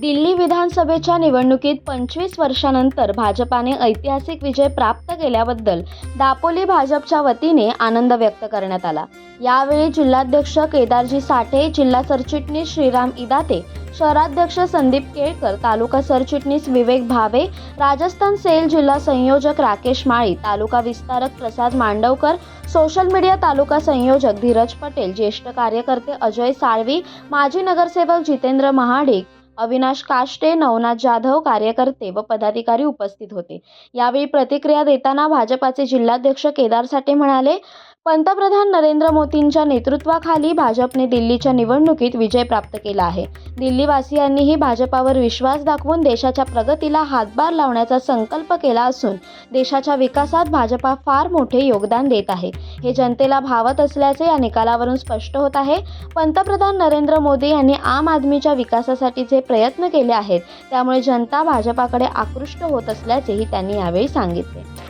दिल्ली विधानसभेच्या निवडणुकीत पंचवीस वर्षानंतर भाजपाने ऐतिहासिक विजय प्राप्त केल्याबद्दल दापोली भाजपच्या वतीने आनंद व्यक्त करण्यात आला. यावेळी जिल्हाध्यक्ष केदारजी साठे जिल्हा सरचिटणीस श्रीराम इदाते शहराध्यक्ष संदीप केळकर तालुका सरचिटणीस विवेक भावे राजस्थान सेल जिल्हा संयोजक राकेश माळी तालुका विस्तारक प्रसाद मांडवकर सोशल मीडिया तालुका संयोजक धीरज पटेल ज्येष्ठ कार्यकर्ते अजय साळवी माजी नगरसेवक जितेंद्र महाडिक अविनाश काष्टे नवनाथ जाधव कार्यकर्ते व पदाधिकारी उपस्थित होते. यावेळी प्रतिक्रिया देताना भाजपाचे जिल्हाध्यक्ष केदार साठे म्हणाले पंतप्रधान नरेंद्र मोदींच्या नेतृत्वाखाली भाजपने दिल्लीच्या निवडणुकीत विजय प्राप्त केला आहे. दिल्लीवासियांनीही भाजपावर विश्वास दाखवून देशाच्या प्रगतीला हातभार लावण्याचा संकल्प केला असून देशाच्या विकासात भाजपा फार मोठे योगदान देत आहे. हे जनतेला भावत असल्याचे या निकालावरून स्पष्ट होत आहे. पंतप्रधान नरेंद्र मोदी यांनी आम आदमीच्या विकासासाठी जे प्रयत्न केले आहेत त्यामुळे जनता भाजपाकडे आकृष्ट होत असल्याचेही त्यांनी यावेळी सांगितले.